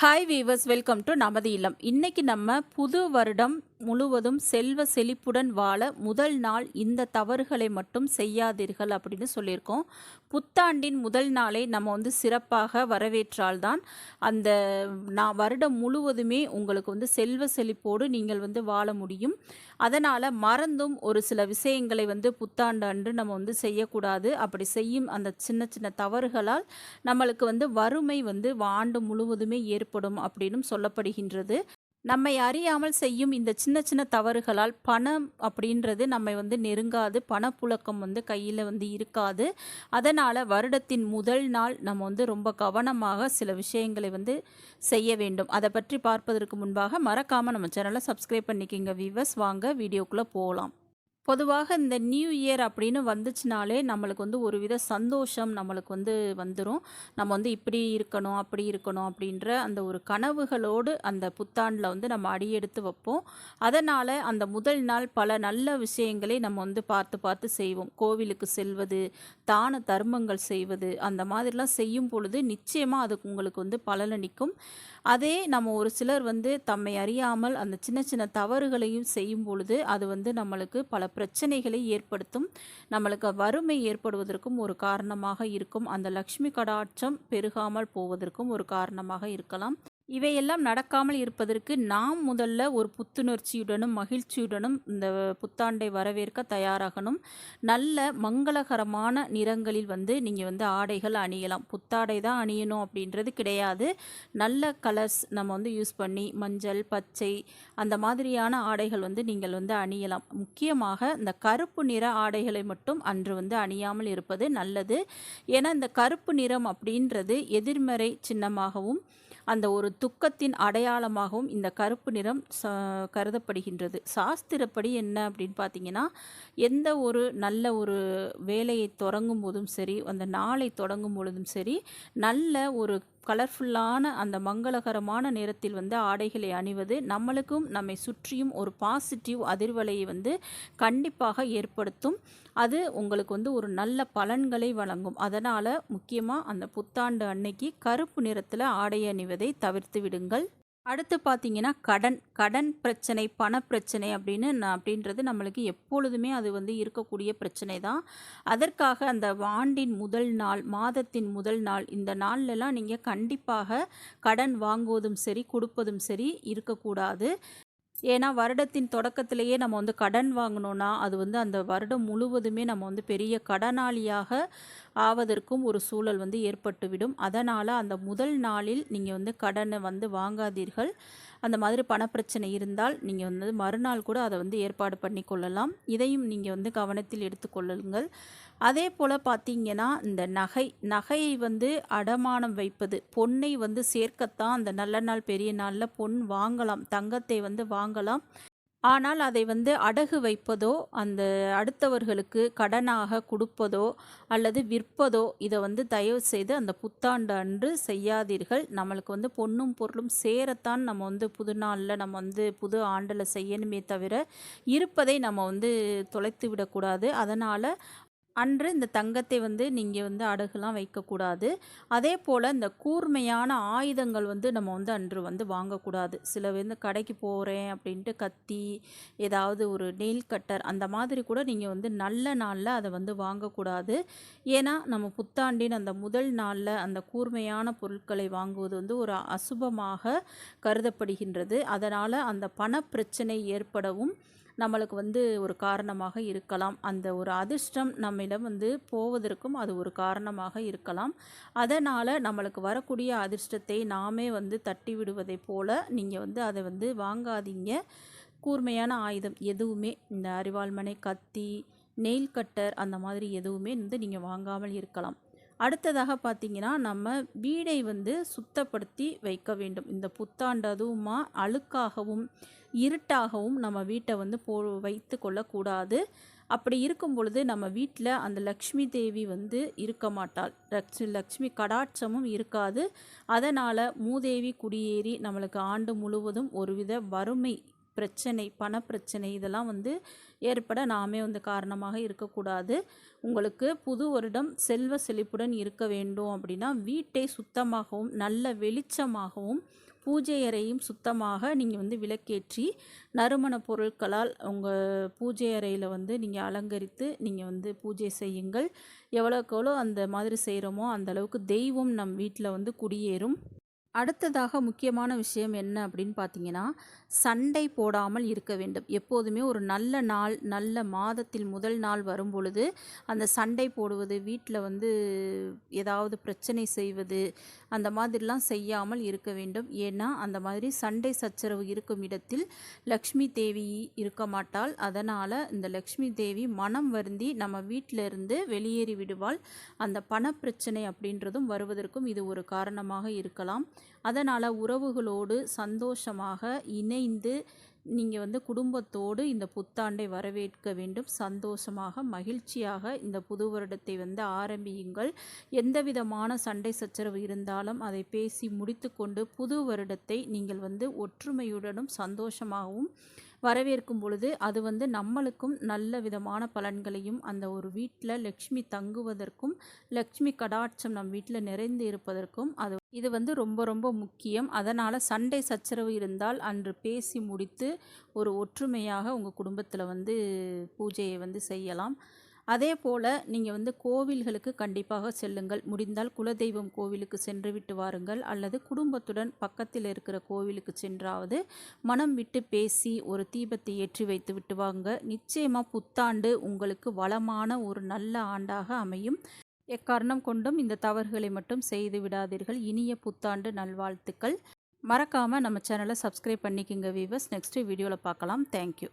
Hi viewers welcome to நமது இல்லம் இன்னைக்கு நம்ம புது வருடம் முழுவதும் செல்வ செழிப்புடன் வாழ முதல் நாள் இந்த தவறுகளை மட்டும் செய்யாதீர்கள் அப்படின்னு சொல்லியிருக்கோம். புத்தாண்டின் முதல் நாளை நம்ம வந்து சிறப்பாக வரவேற்றால்தான் அந்த நான் வருடம் முழுவதுமே உங்களுக்கு வந்து செல்வ செழிப்போடு நீங்கள் வந்து வாழ முடியும். அதனால் மறந்தும் ஒரு சில விஷயங்களை வந்து புத்தாண்டு அன்று நம்ம வந்து செய்யக்கூடாது. அப்படி செய்யும் அந்த சின்ன சின்ன தவறுகளால் நம்மளுக்கு வந்து வறுமை வந்து ஆண்டு முழுவதுமே ஏற்படும் அப்படின்னும் சொல்லப்படுகின்றது. நம்மை அறியாமல் செய்யும் இந்த சின்ன சின்ன தவறுகளால் பணம் அப்படின்றது நம்மை வந்து நெருங்காது பணப்புழக்கம் வந்து கையில் வந்து இருக்காது. அதனால் வருடத்தின் முதல் நாள் நம்ம வந்து ரொம்ப கவனமாக சில விஷயங்களை வந்து செய்ய வேண்டும். அதை பற்றி பார்ப்பதற்கு முன்பாக மறக்காமல் நம்ம சேனலை சப்ஸ்கிரைப் பண்ணிக்கிங்க வீவர்ஸ் வாங்க வீடியோக்குள்ளே போகலாம் பொதுவாக இந்த நியூ இயர் அப்படின்னு வந்துச்சுனாலே நம்மளுக்கு வந்து ஒரு வித சந்தோஷம் நம்மளுக்கு வந்து வந்துடும் நம்ம வந்து இப்படி இருக்கணும் அப்படி இருக்கணும் அப்படின்ற அந்த ஒரு கனவுகளோடு அந்த புத்தாண்டில் வந்து நம்ம அடியெடுத்து வைப்போம். அதனால் அந்த முதல் நாள் பல நல்ல விஷயங்களை நம்ம வந்து பார்த்து பார்த்து செய்வோம். கோவிலுக்கு செல்வது தான தர்மங்கள் செய்வது அந்த மாதிரிலாம் செய்யும் பொழுது நிச்சயமாக அதுக்கு உங்களுக்கு வந்து பலனளிக்கும் அதே நம்ம ஒரு சிலர் வந்து தம்மை அறியாமல் அந்த சின்ன சின்ன தவறுகளையும் செய்யும் பொழுது அது வந்து நம்மளுக்கு பல பிரச்சனைகளை ஏற்படுத்தும் நம்மளுக்கு வறுமை ஏற்படுவதற்கும் ஒரு காரணமாக இருக்கும். அந்த லக்ஷ்மி கடாட்சம் பெருகாமல் போவதற்கும் ஒரு காரணமாக இருக்கலாம். இவையெல்லாம் நடக்காமல் இருப்பதற்கு நாம் முதல்ல ஒரு புத்துணர்ச்சியுடனும் மகிழ்ச்சியுடனும் இந்த புத்தாண்டை வரவேற்க தயாராகணும். நல்ல மங்களகரமான நிறங்களில் வந்து நீங்கள் வந்து ஆடைகள் அணியலாம். புத்தாடை தான் அணியணும் அப்படின்றது கிடையாது. நல்ல கலர்ஸ் நம்ம வந்து யூஸ் பண்ணி மஞ்சள் பச்சை அந்த மாதிரியான ஆடைகள் வந்து நீங்கள் வந்து அணியலாம். முக்கியமாக இந்த கருப்பு நிற ஆடைகளை மட்டும் அன்று வந்து அணியாமல் இருப்பது நல்லது. ஏன்னா இந்த கருப்பு நிறம் அப்படின்றது எதிர்மறை சின்னமாகவும் அந்த ஒரு துக்கத்தின் அடையாளமாகவும் இந்த கருப்பு நிறம் ச கருதப்படுகின்றது. சாஸ்திரப்படி என்ன அப்படின்னு பார்த்தீங்கன்னா எந்த ஒரு நல்ல ஒரு வேலையை தொடங்கும் போதும் சரி அந்த நாளை தொடங்கும் பொழுதும் சரி நல்ல ஒரு கலர்ஃபுல்லான அந்த மங்களகரமான நேரத்தில் வந்து ஆடைகளை அணிவது நம்மளுக்கும் நம்மை சுற்றியும் ஒரு பாசிட்டிவ் அதிர்வலையை வந்து கண்டிப்பாக ஏற்படுத்தும். அது உங்களுக்கு வந்து ஒரு நல்ல பலன்களை வழங்கும். அதனால் முக்கியமாக அந்த புத்தாண்டு அன்னைக்கு கருப்பு நிறத்தில் ஆடை அணிவதை தவிர்த்து விடுங்கள். அடுத்து பார்த்தீங்கன்னா கடன் கடன் பிரச்சனை பணப்பிரச்சனை அப்படின்னு நான் அப்படின்றது நம்மளுக்கு எப்பொழுதுமே அது வந்து இருக்கக்கூடிய பிரச்சனை தான். அதற்காக அந்த ஆண்டின் முதல் நாள் மாதத்தின் முதல் நாள் இந்த நாள்லலாம் நீங்கள் கண்டிப்பாக கடன் வாங்குவதும் சரி கொடுப்பதும் சரி இருக்கக்கூடாது. ஏன்னா வருடத்தின் தொடக்கத்திலேயே நம்ம வந்து கடன் வாங்கினோன்னா அது வந்து அந்த வருடம் முழுவதுமே நம்ம வந்து பெரிய கடனாளியாக ஆவதற்கும் ஒரு சூழல் வந்து ஏற்பட்டுவிடும். அதனால் அந்த முதல் நாளில் நீங்கள் வந்து கடனை வந்து வாங்காதீர்கள். அந்த மாதிரி பணப்பிரச்சனை இருந்தால் நீங்கள் வந்து மறுநாள் கூட அதை வந்து ஏற்பாடு பண்ணி கொள்ளலாம் இதையும் நீங்கள் வந்து கவனத்தில் எடுத்துக்கொள்ளுங்கள். அதே போல் பார்த்தீங்கன்னா இந்த நகை நகையை வந்து அடமானம் வைப்பது பொன்னை வந்து சேர்க்கத்தான் அந்த நல்ல நாள் பெரிய நாளில் பொன் வாங்கலாம் தங்கத்தை வந்து வாங்கலாம். ஆனால் அதை வந்து அடகு வைப்பதோ அந்த அடுத்தவர்களுக்கு கடனாக கொடுப்பதோ அல்லது விற்பதோ இதை வந்து தயவு செய்து அந்த புத்தாண்டு அன்று செய்யாதீர்கள். நம்மளுக்கு வந்து பொண்ணும் பொருளும் சேரத்தான் நம்ம வந்து புது நாளில் நம்ம வந்து புது ஆண்டில் செய்யணுமே தவிர இருப்பதை நம்ம வந்து தொலைத்து விடக்கூடாது. அதனால் அன்று இந்த தங்கத்தை வந்து நீங்கள் வந்து அடகுலாம் வைக்கக்கூடாது. அதே போல் இந்த கூர்மையான ஆயுதங்கள் வந்து நம்ம வந்து அன்று வந்து வாங்கக்கூடாது. சில வந்து கடைக்கு போகிறேன் அப்படின்ட்டு கத்தி ஏதாவது ஒரு நெயில் கட்டர் அந்த மாதிரி கூட நீங்கள் வந்து நல்ல நாளில் அதை வந்து வாங்கக்கூடாது. ஏன்னா நம்ம புத்தாண்டின் அந்த முதல் நாளில் அந்த கூர்மையான பொருட்களை வாங்குவது வந்து ஒரு அசுபமாக கருதப்படுகின்றது. அதனால் அந்த பணப்பிரச்சனை ஏற்படவும் நம்மளுக்கு வந்து ஒரு காரணமாக இருக்கலாம். அந்த ஒரு அதிர்ஷ்டம் நம்மிடம் வந்து போவதற்கும் அது ஒரு காரணமாக இருக்கலாம். அதனால் நம்மளுக்கு வரக்கூடிய அதிர்ஷ்டத்தை நாமே வந்து தட்டி விடுவதை போல் நீங்கள் வந்து அதை வந்து வாங்காதீங்க. கூர்மையான ஆயுதம் எதுவுமே இந்த அரிவாள்மனை கத்தி நெயில் கட்டர் அந்த மாதிரி எதுவுமே வந்து நீங்கள் வாங்காமல் இருக்கலாம். அடுத்ததாக பார்த்தீங்கன்னா நம்ம வீடை வந்து சுத்தப்படுத்தி வைக்க வேண்டும். இந்த புத்தாண்டு அதுவுமா அழுக்காகவும் இருட்டாகவும் நம்ம வீட்டை வந்து போ வைத்து கொள்ளக்கூடாது அப்படி இருக்கும் பொழுது நம்ம வீட்டில் அந்த லக்ஷ்மி தேவி வந்து இருக்க மாட்டாள். லக்ஷ்மி லக்ஷ்மி கடாட்சமும் இருக்காது. அதனால் மூதேவி குடியேறி நம்மளுக்கு ஆண்டு முழுவதும் ஒருவித வறுமை பிரச்சனை பணப்பிரச்சனை இதெல்லாம் வந்து ஏற்பட நாமே வந்து காரணமாக இருக்கக்கூடாது. உங்களுக்கு புது வருடம் செல்வ செழிப்புடன் இருக்க வேண்டும் அப்படின்னா வீட்டை சுத்தமாகவும் நல்ல வெளிச்சமாகவும் பூஜை அறையும் சுத்தமாக நீங்கள் வந்து விளக்கேற்றி நறுமண பொருட்களால் உங்கள் பூஜை அறையில் வந்து நீங்கள் அலங்கரித்து நீங்கள் வந்து பூஜை செய்யுங்கள். எவ்வளோக்கு எவ்வளோ அந்த மாதிரி செய்கிறோமோ அந்த அளவுக்கு தெய்வம் நம் வீட்டில் வந்து குடியேறும். அடுத்ததாக முக்கியமான விஷயம் என்ன அப்படின்னு பார்த்தீங்கன்னா சண்டை போடாமல் இருக்க வேண்டும். எப்போதுமே ஒரு நல்ல நாள் நல்ல மாதத்தில் முதல் நாள் வரும் பொழுது அந்த சண்டை போடுவது வீட்டில் வந்து ஏதாவது பிரச்சனை செய்வது அந்த மாதிரிலாம் செய்யாமல் இருக்க வேண்டும். ஏன்னா அந்த மாதிரி சண்டை சச்சரவு இருக்கும் இடத்தில் லக்ஷ்மி தேவி இருக்க மாட்டாள். அதனால் இந்த லக்ஷ்மி தேவி மனம் வருந்தி நம்ம வீட்டிலிருந்து வெளியேறி விடுவாள். அந்த பணப்பிரச்சனை அப்படின்றதும் வருவதற்கும் இது ஒரு காரணமாக இருக்கலாம். அதனால் உறவுகளோடு சந்தோஷமாக இணைந்து நீங்கள் வந்து குடும்பத்தோடு இந்த புத்தாண்டை வரவேற்க வேண்டும். சந்தோஷமாக மகிழ்ச்சியாக இந்த புது வருடத்தை வந்து ஆரம்பியுங்கள். எந்த விதமான சண்டை சச்சரவு இருந்தாலும் அதை பேசி முடித்துக்கொண்டு புது வருடத்தை நீங்கள் வந்து ஒற்றுமையுடனும் சந்தோஷமாகவும் வரவேற்கும் பொழுது அது வந்து நம்மளுக்கும் நல்ல விதமான பலன்களையும் அந்த ஒரு வீட்டில் லக்ஷ்மி தங்குவதற்கும் லக்ஷ்மி கடாட்சம் நம் வீட்டில் நிறைந்து இருப்பதற்கும் அது இது வந்து ரொம்ப ரொம்ப முக்கியம். அதனால் சண்டை சச்சரவு இருந்தால் அன்று பேசி முடித்து ஒரு ஒற்றுமையாக உங்கள் குடும்பத்தில் வந்து பூஜையை வந்து செய்யலாம். அதே போல் நீங்கள் வந்து கோவில்களுக்கு கண்டிப்பாக செல்லுங்கள். முடிந்தால் குலதெய்வம் கோவிலுக்கு சென்று விட்டு வாருங்கள். அல்லது குடும்பத்துடன் பக்கத்தில் இருக்கிற கோவிலுக்கு சென்றாவது மனம் விட்டு பேசி ஒரு தீபத்தை ஏற்றி வைத்து விட்டு வாங்க. நிச்சயமாக புத்தாண்டு உங்களுக்கு வளமான ஒரு நல்ல ஆண்டாக அமையும். எக்காரணம் கொண்டும் இந்த தவறுகளை மட்டும் செய்து விடாதீர்கள். இனிய புத்தாண்டு நல்வாழ்த்துக்கள். மறக்காமல் நம்ம சேனலை சப்ஸ்கிரைப் பண்ணிக்கோங்க வீவர்ஸ் நெக்ஸ்ட்டு வீடியோவில் பார்க்கலாம். தேங்க்யூ